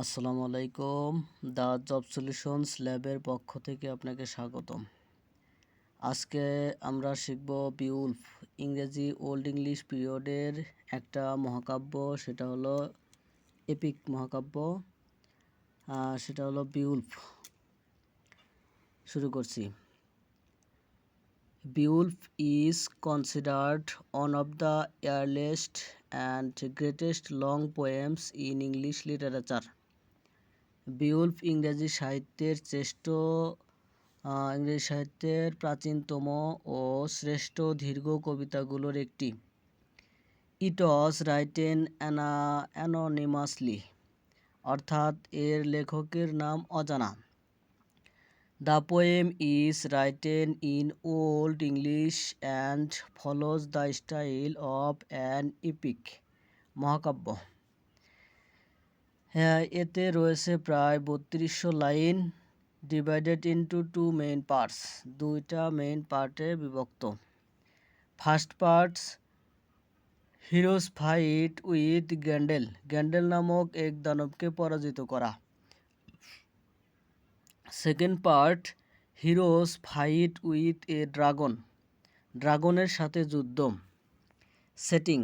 আসসালামু আলাইকুম the job solutions ল্যাবের পক্ষ থেকে আপনাকে স্বাগতম। আজকে আমরা শিখব বিউলফ, ইংরেজি ওল্ড ইংলিশ পিরিয়ডের একটা মহাকাব্য, সেটা হলো এপিক মহাকাব্য সেটা হলো বিউলফ। শুরু করছি। Beowulf is considered one of the earliest and greatest long poems in English literature. Beowulf ইংরেজি সাহিত্যের শ্রেষ্ঠ ইংরেজি সাহিত্যের প্রাচীনতম ও শ্রেষ্ঠ দীর্ঘ কবিতাগুলোর একটি। ইট ওয়াজ রাইটেন অ্যানোনিমাসলি, অর্থাৎ এর লেখকের নাম অজানা। The poem is written in Old English and follows the style of an epic মহাকাব্য। এতে রয়েছে প্রায় বত্রিশশো line divided into two main parts, দুইটা মেইন পার্টে বিভক্ত। First parts, hero's fight with Grendel. Grendel নামক এক দানবকে পরাজিত করা। Second part, hero's fight with a dragon. ড্রাগনের সাথে যুদ্ধ। Setting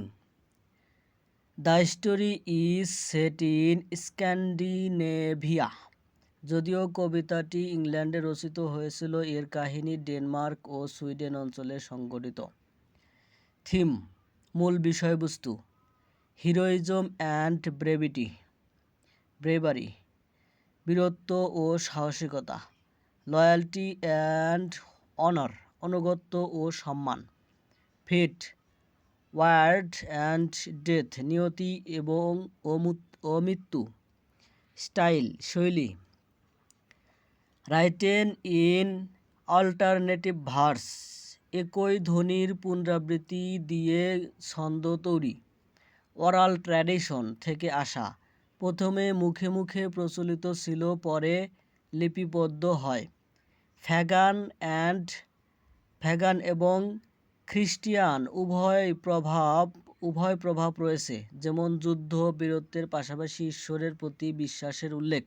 the story is set in Scandinavia. যদিও কবিতাটি ইংল্যান্ডে রচিত হয়েছিল, এর কাহিনী ডেনমার্ক ও সুইডেন অঞ্চলে সংগঠিত। থিম, মূল বিষয়বস্তু, হিরোইজম অ্যান্ড ব্রেভিটি, ব্রেভারি, বীরত্ব ও সাহসিকতা লয়্যালটি অ্যান্ড অনার অনুগত্য ও সম্মান, ফিট ওয়ার্ড অ্যান্ড ডেথ, নিয়তি এবং অমৃত্যু। স্টাইল, শৈলী। রাইটেন ইন অল্টারনেটিভ ভার্স, একই ধ্বনির পুনরাবৃত্তি দিয়ে ছন্দ তৈরি। ওরাল ট্র্যাডিশন থেকে আসা। প্রথমে মুখে মুখে প্রচলিত ছিল, পরে লিপিবদ্ধ হয়। ফ্যাগান অ্যান্ড ফ্যাগান এবং খ্রিস্টিয়ান, উভয় প্রভাব উভয় প্রভাব রয়েছে, যেমন যুদ্ধ, বীরত্বের পাশাপাশি ঈশ্বরের প্রতি বিশ্বাসের উল্লেখ।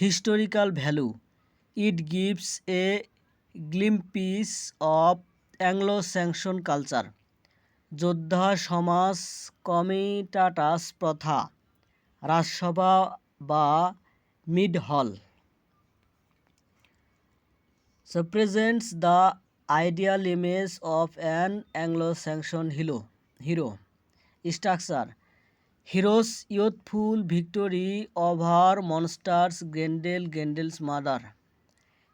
Historical value it gives a glimpse of Anglo Saxon culture যোদ্ধা সমাজ কমিটাটাস প্রথা, রাজসভা বা mead hall so presents the ideal image of an Anglo Saxon hero, hero. Structure, hero's youthful victory over monsters Grendel Grendel's mother.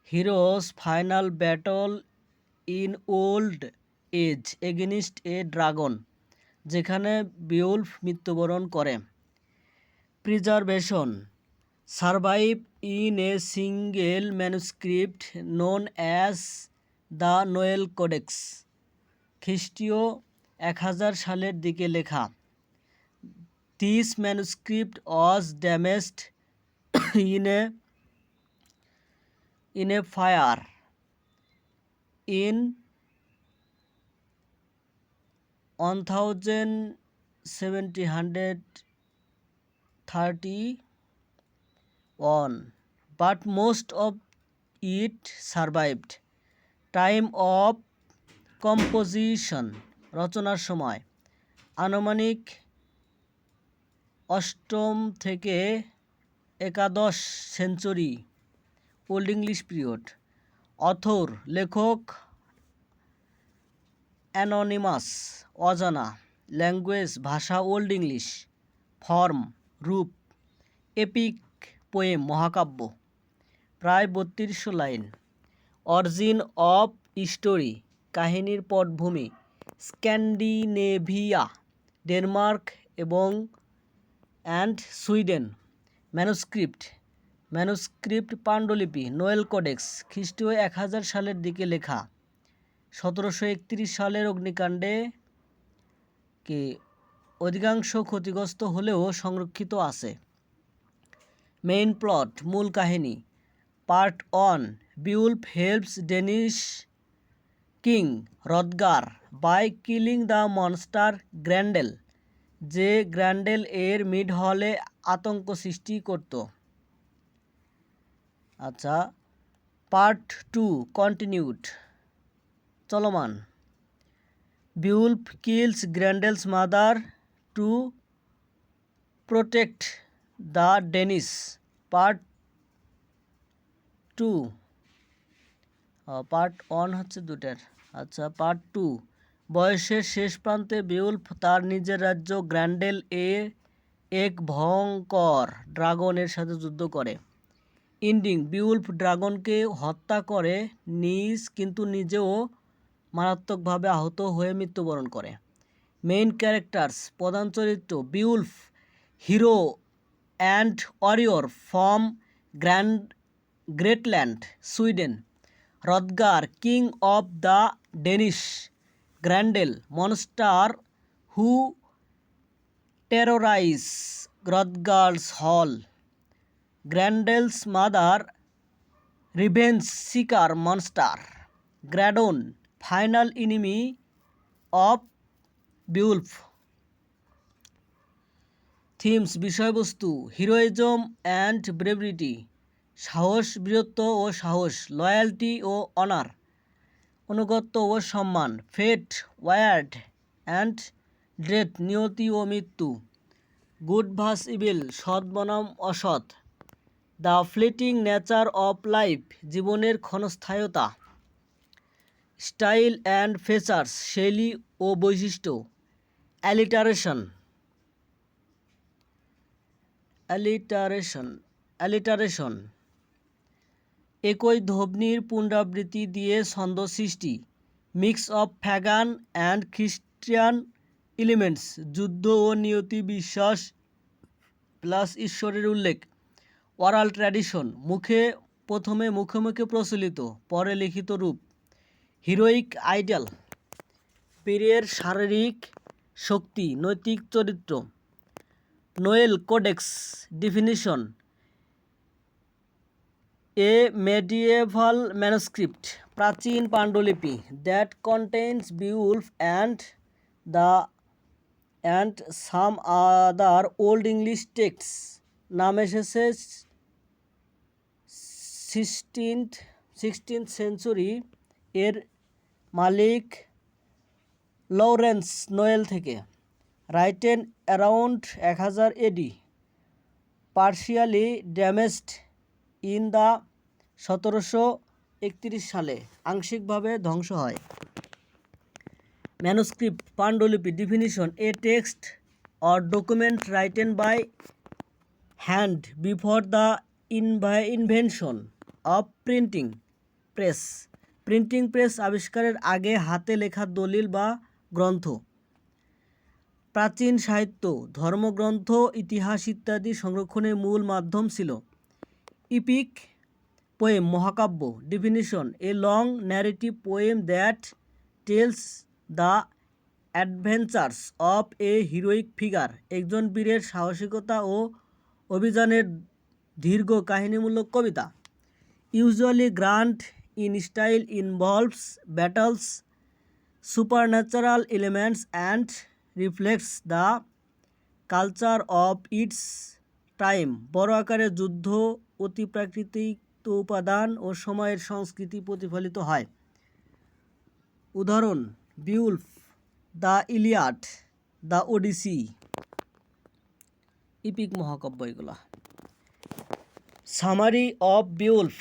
Hero's final battle in old age against a dragon, যেখানে Beowulf মৃত্যুবরণ করে। Preservation, survive in a single manuscript known as the Nowell codex, খ্রিস্টীয় এক হাজার সালের দিকে লেখা। This manuscript was damaged in a in a fire in one thousand seventy hundred thirty one but most of it survived time of composition, রচনার সময়। আনুমানিক অষ্টম থেকে একাদশ century, old English period. Author, লেখক অ্যানোনিমাস, অজানা। ল্যাঙ্গুয়েজ, ভাষা, old English. Form, রূপ। এপিক, পোয়েম, মহাকাব্য। প্রায় বত্রিশশো লাইন। অরিজিন অফ স্টোরি কাহিনীর পটভূমি, স্ক্যান্ডিনেভিয়া, ডেনমার্ক এবং অ্যান্ড সুইডেন। ম্যানুস্ক্রিপ্ট ম্যানুস্ক্রিপ্ট পাণ্ডুলিপি, নোয়েল কোডেক্স, খ্রিস্টীয় এক হাজার সালের দিকে লেখা। সতেরোশো একত্রিশ সালের অগ্নিকাণ্ডে কি অধিকাংশ ক্ষতিগ্রস্ত হলেও সংরক্ষিত আছে। মেইন প্লট, মূল কাহিনী, part one Beowulf helps Danish king Hrothgar by killing the monster Grendel, যে গ্র্যান্ডেল এর মিড হলে আতঙ্ক সৃষ্টি করত। আচ্ছা পার্ট টু কন্টিনিউড, চলমান। Beowulf kills Grendel's mother to protect the Danes part two. Part one হচ্ছে দুটার আচ্ছা পার্ট টু বয়সের শেষ প্রান্তে বিউলফ তার নিজের রাজ্য গ্র্যান্ডেল এ এক ভয়ঙ্কর ড্রাগনের সাথে যুদ্ধ করে। ইন্ডিং বিউলফ ড্রাগনকে হত্যা করে নিজ, কিন্তু নিজেও মারাত্মকভাবে আহত হয়ে মৃত্যুবরণ করে। মেইন ক্যারেক্টার্স প্রধান চরিত্র Beowulf hero and warrior from grand, Geatland, Sweden. Hrothgar, king of the Danish, Grendel, monster who terrorize Hrothgar's hall, Grendel's mother revenge seeker monster, dragon, final enemy of Beowulf. Themes, বিষয়বস্তু, heroism and bravery সাহস, বীরত্ব ও সাহস loyalty ও honour অনুগত্য ও সম্মান fate wyrd and death নিয়তি ও মৃত্যু গুড ভাস ইবিল সৎ বনাম অসৎ the fleeting nature of life জীবনের ক্ষণস্থায়তা স্টাইল অ্যান্ড ফেচার্স শৈলী ও বৈশিষ্ট্য অ্যালিটারেশন অ্যালিটারেশন অ্যালিটারেশন একই ধ্বনির পুনরাবৃত্তি দিয়ে ছন্দ সৃষ্টি। Mix of pagan and Christian elements, যুদ্ধ ও নিয়তি বিশ্বাস প্লাস ঈশ্বরের উল্লেখ। ওরাল ট্র্যাডিশন, মুখে প্রথমে মুখে মুখে প্রচলিত, পরে লিখিত রূপ। হিরোইক আইডল বীরের শারীরিক শক্তি, নৈতিক চরিত্র। Nowell codex, definition a medieval manuscript, প্রাচীন পাণ্ডুলিপি that contains Beowulf and the and some other Old English text নাম এসেছে সিক্সটিন্থ সিক্সটিন্থ সেঞ্চুরি এর মালিক লরেন্স নোয়েল থেকে। রাইটেন অ্যারাউন্ড এক হাজার AD partially damaged in the সতেরোশো একত্রিশ সালে আংশিকভাবে ধ্বংস হয়। ম্যানুস্ক্রিপ্ট, পাণ্ডুলিপি, definition, a text or document written by hand before the ইনভাই invention of printing press. Printing press আবিষ্কারের আগে হাতে লেখা দলিল বা গ্রন্থ, প্রাচীন সাহিত্য, ধর্মগ্রন্থ, ইতিহাস ইত্যাদি সংরক্ষণের মূল মাধ্যম ছিল। ইপিক পোয়েম, মহাকাব্য, definition, a long narrative poem that tells the adventures of a heroic figure, একজন বীরের সাহসিকতা ও অভিযানের দীর্ঘ কাহিনীমূলক কবিতা। Usually grand in style involves battles, supernatural elements and reflects the culture of its time. বড় আকারে যুদ্ধ অতিপ্রাকৃতিক উপাদান ও সময়ের সংস্কৃতি প্রতিফলিত হয়। উদাহরণ Beowulf the Iliad the Odyssey. Epic মহাকাব্য এগুলা। Summary of Beowulf.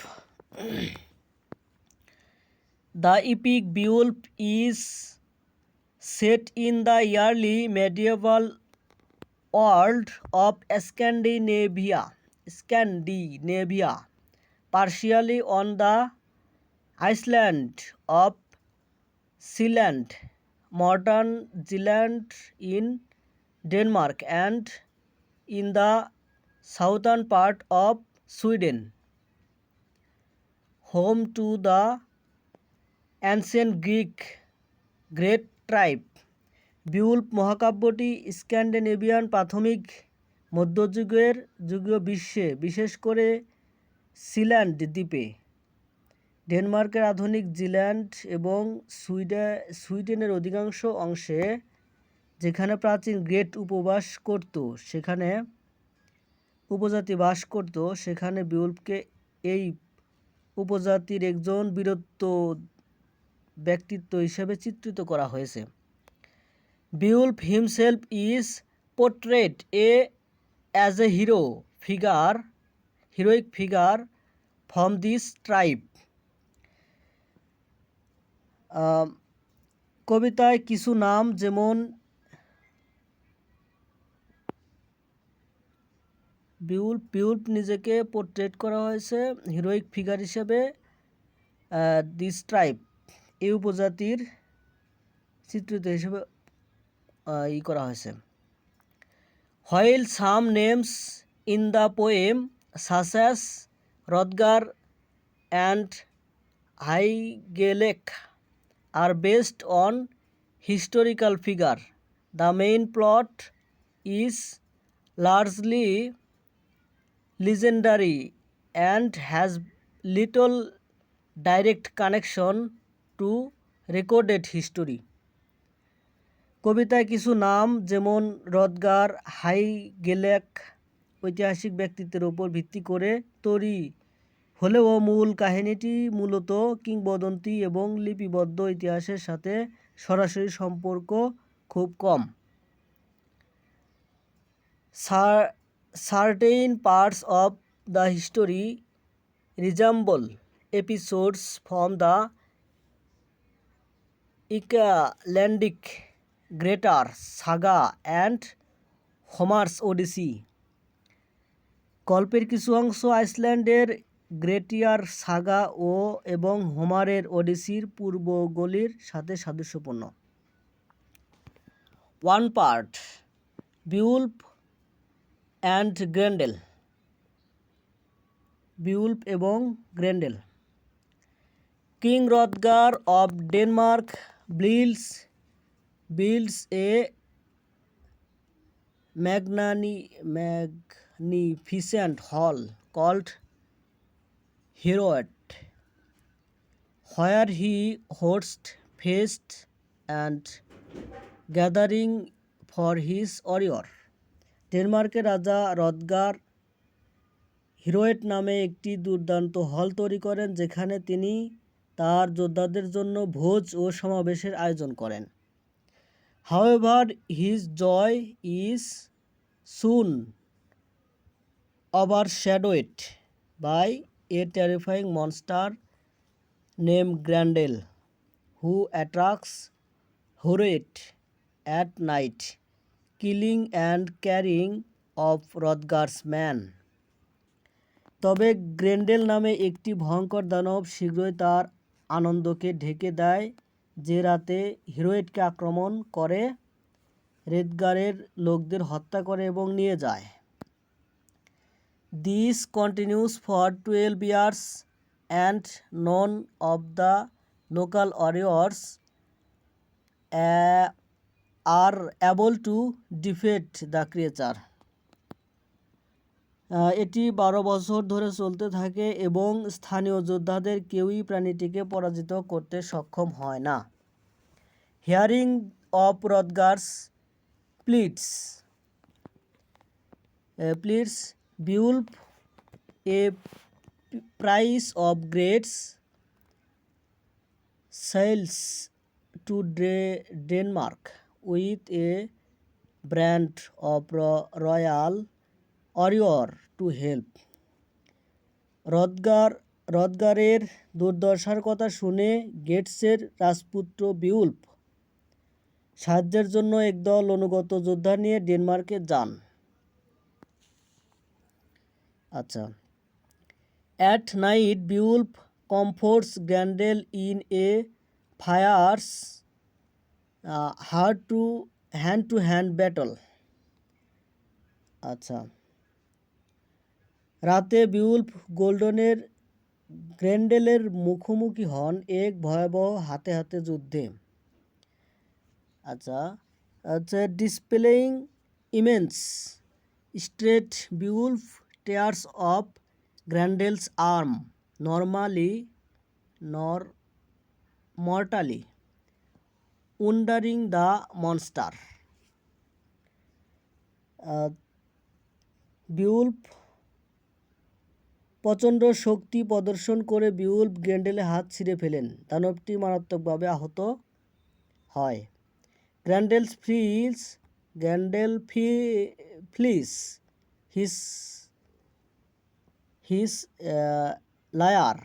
The epic Beowulf is set in the early medieval world of Scandinavia, Scandinavia, partially on the island of Sealand, modern Zealand in Denmark, and in the southern part of Sweden, home to the ancient Greek great tribe Beowulf মহাকাব্যটি Scandinavian প্রাথমিক মধ্যযুগের যুগীয় বিশ্বে, বিশেষ করে Sealand দ্বীপে। ডেনমার্কের আধুনিক Zealand এবং সুইডে, সুইডেনের অধিকাংশ অংশে, যেখানে প্রাচীন গ্রেট উপবাস করত, সেখানে উপজাতি বাস করত, সেখানে বিউল্পকে এই উপজাতির একজন বীরত্ব ব্যক্তিত্ব হিসেবে চিত্রিত করা হয়েছে। Beowulf himself is portrayed a as a hero figure heroic figure from this tribe কবিতায় কিছু নাম যেমন বিউল বিউল্প নিজেকে পোর্ট্রেট করা হয়েছে হিরোইক ফিগার হিসেবে দিস ট্রাইব এই উপজাতির চিত্রিত হিসেবে ই করা হয়েছে। While some names in the poem, such as Rodger and Hygelac, are based on historical figure, the main plot is largely legendary and has little direct connection to recorded history. কবিতায় কিছু নাম, যেমন রদগার হাইগেলেক ঐতিহাসিক ব্যক্তিত্বের উপর ভিত্তি করে তৈরি হলেও মূল কাহিনীটি মূলত কিংবদন্তি এবং লিপিবদ্ধ ইতিহাসের সাথে সরাসরি সম্পর্ক খুব কম। Certain parts of the history resemble episodes from the Icelandic greater saga and Homer's Odyssey. গল্পের কিছু অংশ আইসল্যান্ডের গ্রেটিয়ার সাগা ও এবং হোমারের ওডিসির পূর্বগুলির সাথে সাদৃশ্যপূর্ণ। One part Beowulf and Grendel Beowulf এবং Grendel king Hrothgar of Denmark builds builds a magna magnificent hall called Heroat, where he hosts feasts and gathering for his warrior. ডেনমার্কের রাজা রদগার হিরোয়েট নামে একটি দুর্দান্ত হল তৈরি করেন যেখানে তিনি তার যোদ্ধাদের জন্য ভোজ ও সমাবেশের আয়োজন করেন however his joy is soon over shadowed by a terrifying monster named Grendel who attacks Horet at night, killing and carrying off Rodgar's men. তবে গ্রেন্ডেল নামে একটি ভয়ঙ্কর দানব শীঘ্রই তার আনন্দকে ঢেকে দেয় যে রাতে হিরোয়েটকে আক্রমণ করে, রেদগারের লোকদের হত্যা করে এবং নিয়ে যায়। This continues for twelve years and none of the local warriors are able to defeat the creature এটি বারো বছর ধরে চলতে থাকে এবং স্থানীয় যোদ্ধাদের কেউই প্রাণীটিকে পরাজিত করতে সক্ষম হয় না। Hearing of Hrothgar's plights plights Beowulf, a prince of Greece, sails to Denmark with a band of royal warrior help Hrothgar, রদগারের দুর্দশার কথা শুনে গেটসের রাজপুত্র বিউল্প সাহায্যের জন্য একদল অনুগত যোদ্ধা নিয়ে ডেনমার্কে যান। আচ্ছা। At night Beowulf comforts Grendel in a fierce hand to, hand to hand battle. আচ্ছা। রাতে বিউল্ফ গোল্ডনের গ্র্যান্ডেলের মুখোমুখি হন এক ভয়াবহ হাতে হাতে যুদ্ধে আচ্ছা আচ্ছা displaying immense strength Beowulf of Grendel's arm, normally nor mortally, wounding the monster. Ah, Beowulf প্রচণ্ড শক্তি প্রদর্শন করে বিউল্ফ গ্র্যান্ডেলে হাত ছিঁড়ে ফেলেন। দানবটি মারাত্মকভাবে আহত হয়। Grendel flees Grendel fee, flees, his his lair,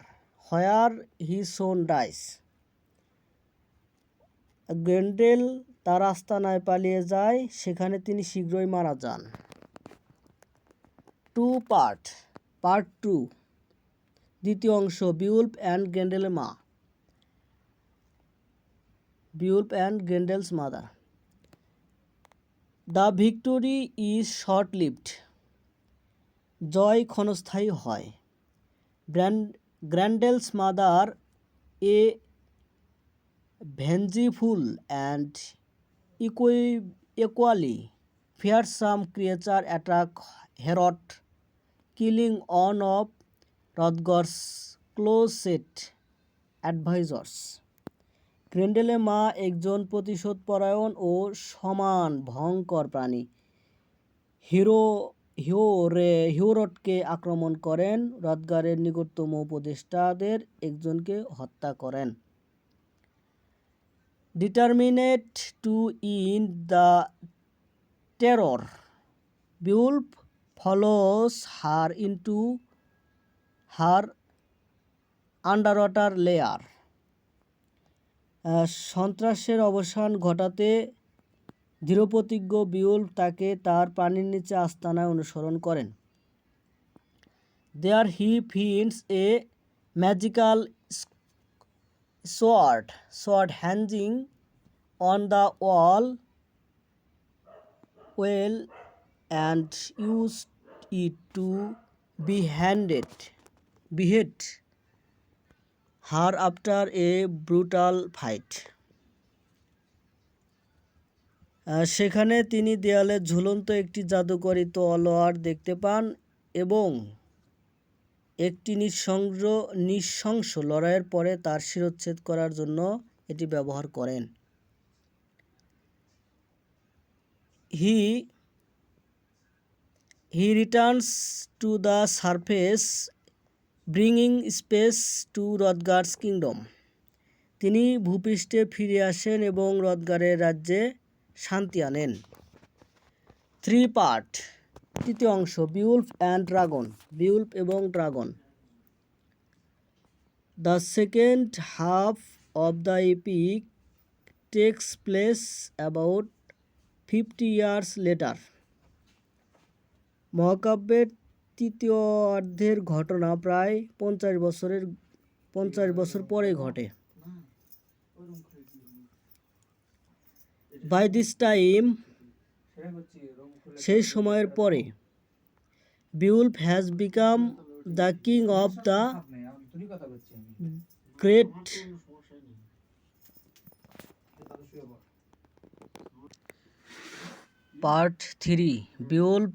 where he soon dies Grendel তার আস্তানায় পালিয়ে যায়, সেখানে তিনি শীঘ্রই মারা যান। টু পার্ট পার্ট টু দ্বিতীয় অংশ বিউল্প অ্যান্ড গ্যান্ডেলের মা। Beowulf and Grendel's mother. The victory is short lived জয় ক্ষণস্থায়ী হয়। Grand Grendel's mother a vengeful and ইকুই equally fearsome creature attack Herod, killing one of Rodger's closest advisors. গ্রেন্ডেলের মা একজন প্রতিশোধপরায়ণ ও সমান ভয়ঙ্কর প্রাণী। হিরো হিওরে হিওরটকে আক্রমণ করেন। রদগারের নিকটতম উপদেষ্টাদের একজনকে হত্যা করেন। Determined to end the terror, Beowulf follows her into her underwater lair. Ah, সন্ত্রাসের অবসান ঘটাতে দৃঢ়প্রতিজ্ঞ বিউল তাকে তার পানির নিচে আস্তানায় অনুসরণ করেন there he finds a magical sword sword hanging on the wall well and used it to beheaded behead her after a brutal fight. Ah, সেখানে তিনি দেয়ালে ঝুলন্ত একটি জাদুকরী তলোয়ার দেখতে পান এবং একটি নিঃসংস নৃশংস লড়াইয়ের পরে তার শিরচ্ছেদ করার জন্য এটি ব্যবহার করেন। He he returns to the surface bringing space to Hrothgar's kingdom তিনি ভূপৃষ্ঠে ফিরে আসেন এবং রদগারের রাজ্যে শান্তি আনেন। থ্রি পার্ট তৃতীয় অংশ বিউল্ফ অ্যান্ড ড্রাগন বিউল্ফ এবং dragon the second half of the epic takes place about fifty years later মহাকাব্যের তৃতীয় অর্ধের ঘটনা প্রায় পঞ্চাশ বছরের, পঞ্চাশ বছর পরে ঘটে। বাই দিস টাইম সেই সময়ের পরে Beowulf has become the king of the great part three Beowulf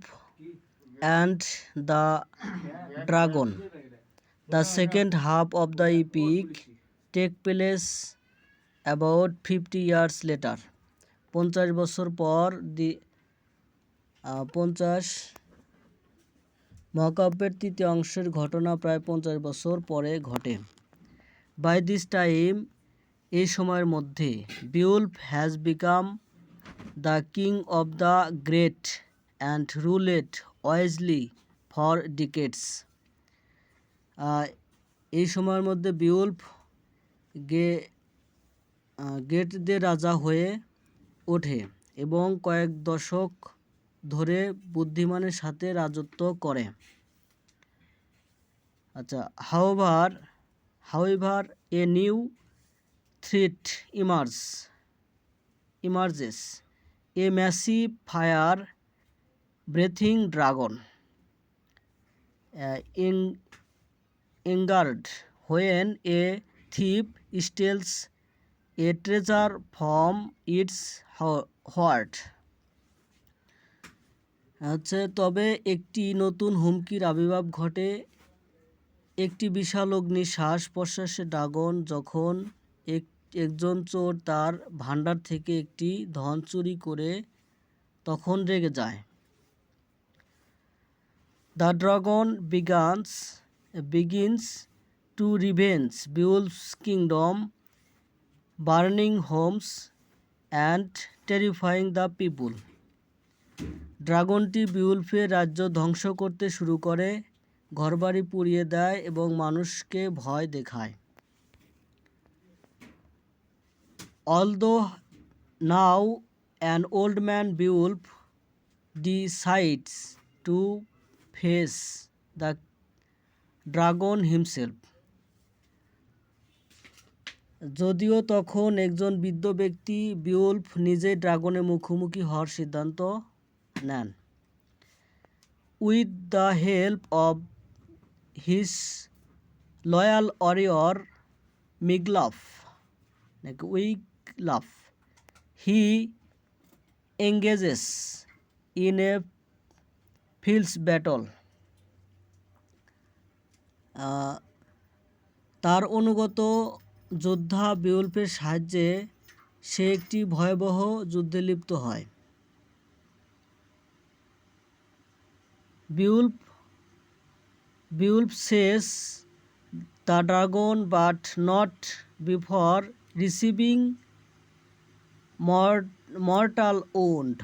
and the dragon the second half of the epic take place about fifty years later পঞ্চাশ বছর পর দি পঞ্চাশ মহাকাব্যের তৃতীয় অংশের ঘটনা প্রায় পঞ্চাশ বছর পরে ঘটে। বাই দিস টাইম এই সময়ের মধ্যে Beowulf has become the king of the great and ruled wisely for decades. এই সময়ের মধ্যে বিউল্ফ গে গেটদের রাজা হয়ে ওঠে এবং কয়েক দশক ধরে বুদ্ধিমানের সাথে রাজত্ব করে। আচ্ছা however however a new threat emerge emerges, a massive fire breathing dragon when a thief steals a treasure from its ho- hoard. হচ্ছে তবে একটি নতুন হুমকির আবির্ভাব ঘটে একটি বিশাল অগ্নি শ্বাস প্রশ্বাসে ড্রাগন যখন এক, একজন চোর তার ভাণ্ডার থেকে একটি ধন চুরি করে তখন রেগে যায় the dragon begins begins to ravage Beowulf's kingdom, burning homes, and terrifying the people. ড্রাগনটি বিউলফে রাজ্য ধ্বংস করতে শুরু করে, ঘরবাড়ি পুড়িয়ে দেয় এবং মানুষকে ভয় দেখায়। Although now an old man Beowulf decides to face the dragon himself. যদিও তখন একজন বৃদ্ধ ব্যক্তি বিউলফ নিজেই ড্রাগনের মুখোমুখি হওয়ার সিদ্ধান্ত নেন with the help of his loyal warrior Wiglaf, নাকি Wiglaf, he engages in a fields battle. তার অনুগত যোদ্ধা বিউল্পের সাহায্যে সে একটি ভয়াবহ যুদ্ধে লিপ্ত হয়। বিউল্প বিউল্প শেষ the dragon but not before receiving mortal wound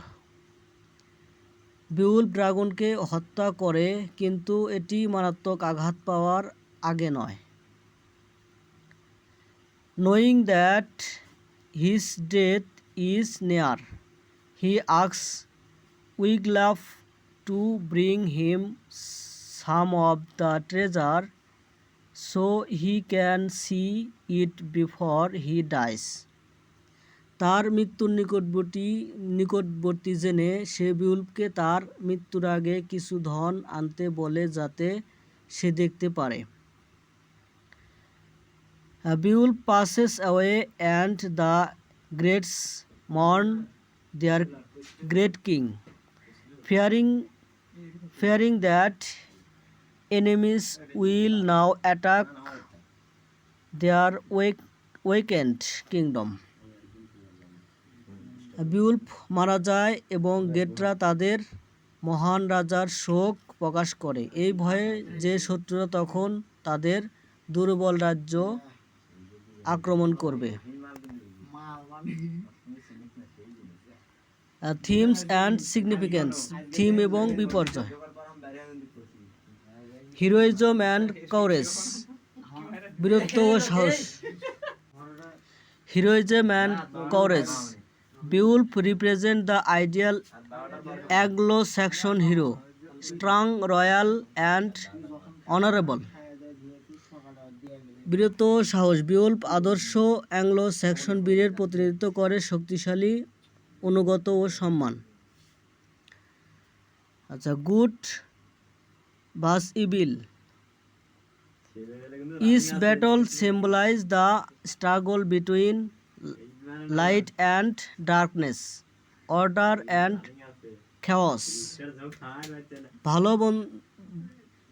Beowulf ড্রাগনকে হত্যা করে, কিন্তু এটি মারাত্মক আঘাত পাওয়ার আগে নয়। Knowing that his death is near he asks Wiglaf to bring him some of the treasure so he can see it before he dies তার মৃত্যুর নিকটবর্তী নিকটবর্তী জেনে সে বিউলফকে তার মৃত্যুর আগে কিছু ধন আনতে বলে যাতে সে দেখতে পারে। Beowulf passes away and the Geats mourn their great king fearing fearing that enemies will now attack their weak weakened kingdom Beowulf মারা যায় এবং গেটরা তাদের মহান রাজার শোক প্রকাশ করে। এই ভয়ে যে শত্রুরা তখন তাদের দুর্বল রাজ্য আক্রমণ করবে। থিমস অ্যান্ড সিগনিফিক্যান্স থিম এবং বিপর্যয়। হিরোইজম অ্যান্ড কাউরেজ বীরত্ব ও সাহস। Heroism and courage. Beowulf represents the ideal Anglo Saxon hero, strong, royal and honourable. বীরত্ব সাহস বিউল্প আদর্শ অ্যাংলো স্যাকশন বীরের প্রতিনিধিত্ব করে শক্তিশালী, অনুগত ও সম্মান। আচ্ছা good versus evil. His battle symbolise the struggle between light and darkness, order and chaos, ভালো বন-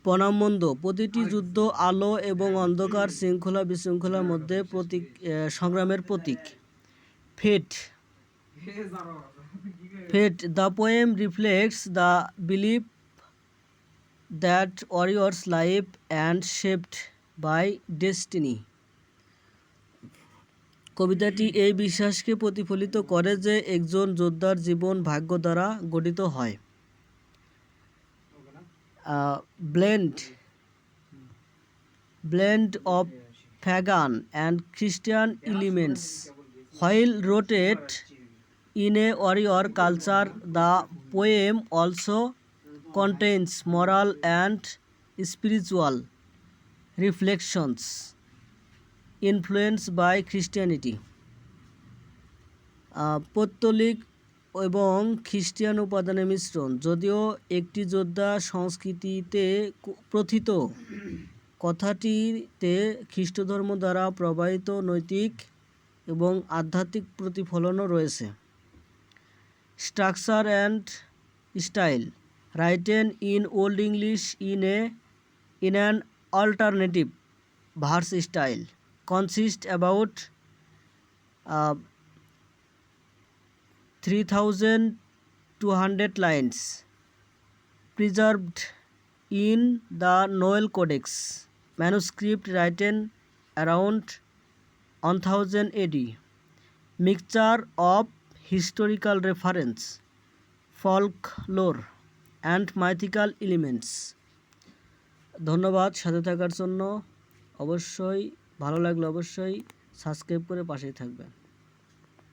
বনাম মন্দ প্রতিটি যুদ্ধ আলো এবং অন্ধকার শৃঙ্খলা বিশৃঙ্খলার মধ্যে প্রতীক সংগ্রামের প্রতীক। Fate fate, the poem reflects the believe that warriors life and shaped by destiny. কবিতাটি এই বিশ্বাসকে প্রতিফলিত করে যে একজন যোদ্ধার জীবন ভাগ্য দ্বারা গঠিত হয়। Blend blend of pagan and Christian elements while rooted in a warrior culture, the poem also contains moral and spiritual reflections. Influenced by Christianity পৌত্তলিক এবং খ্রিস্টিয়ান উপাদানের মিশ্রণ। যদিও একটি যোদ্ধা সংস্কৃতিতে প্রথিত, কথাটিতে খ্রিস্টধর্ম দ্বারা প্রবাহিত নৈতিক এবং আধ্যাত্মিক প্রতিফলনও রয়েছে। Structure and style. Written in Old English in a, in an alternative verse style. Three thousand two hundred lines preserved Nowell codex manuscript written around one thousand AD mixture of historical reference folklore and mythical elements ধন্যবাদ সাথে থাকার জন্য। অবশ্যই ভালো লাগলে অবশ্যই subscribe করে পাশেই থাকবেন।